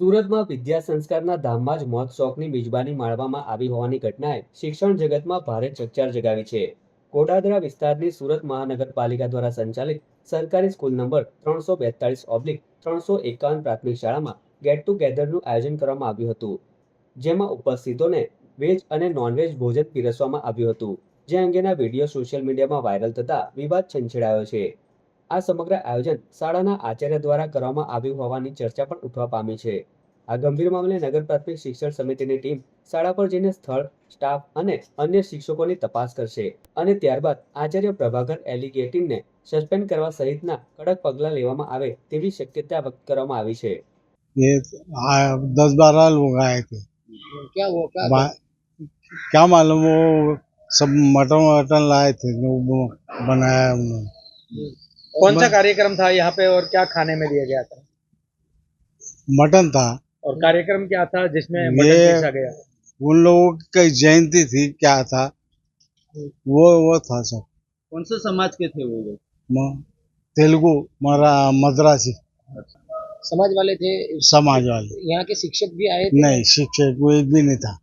સુરતમાં વિદ્યા સંસ્કારના ધામમાં જ મોત શોખની મિજબાની માણવામાં આવી હોવાની ઘટનાએ શિક્ષણ જગતમાં ભારે ચકચાર જગાવી છે. કોડાદરા વિસ્તારની સુરત મહાનગરપાલિકા દ્વારા સંચાલિત સરકારી સ્કૂલ નંબર ત્રણસો બેતાળીસ ઓબ્લિક ત્રણસો એકાવન પ્રાથમિક શાળામાં ગેટ ટુગેધરનું આયોજન કરવામાં આવ્યું હતું. જેમાં ઉપસ્થિતોને વેજ અને નોનવેજ ભોજન પીરસવામાં આવ્યું હતું. જે અંગેના વીડિયો સોશિયલ મીડિયામાં વાયરલ થતા વિવાદ છંછેડાયો છે. આ સમગ્ર આયોજન શાળાના આચાર્ય દ્વારા કરવામાં આવ્યું હોવાની ચર્ચા પણ ઉઠવા પામી છે આ ગંભીર મામલે નગર પ્રાથમિક શિક્ષણ સમિતિની ટીમ શાળા પર જઈને સ્થળ સ્ટાફ અને અન્ય શિક્ષકોની તપાસ કરશે અને ત્યારબાદ આચાર્ય પ્રભાકર એલિગેટિનને સસ્પેન્ડ કરવા સહિતના કડક પગલાં લેવામાં આવે તેવી શક્યતા વ્યક્ત કરવામાં આવી છે ये आ, दस बारह लोग आए थे क्या हुआ क्या बा- क्या मालूम वो सब मटन वटन लाए थे जो वो बनाया उन्होंने कौन सा कार्यक्रम था यहाँ पे और क्या खाने में दिया गया था? मटन था। और कार्यक्रम क्या था जिसमें मटन गया? उन लोगों की जयंती थी क्या था? वो वो था सब। कौन से समाज के थे वो लोग? तेलुगु मरा मद्रासी। समाज वाले थे? समाज वाले। यहाँ के शिक्षक भी आए थे? नहीं शिक्षक कोई भी नहीं था।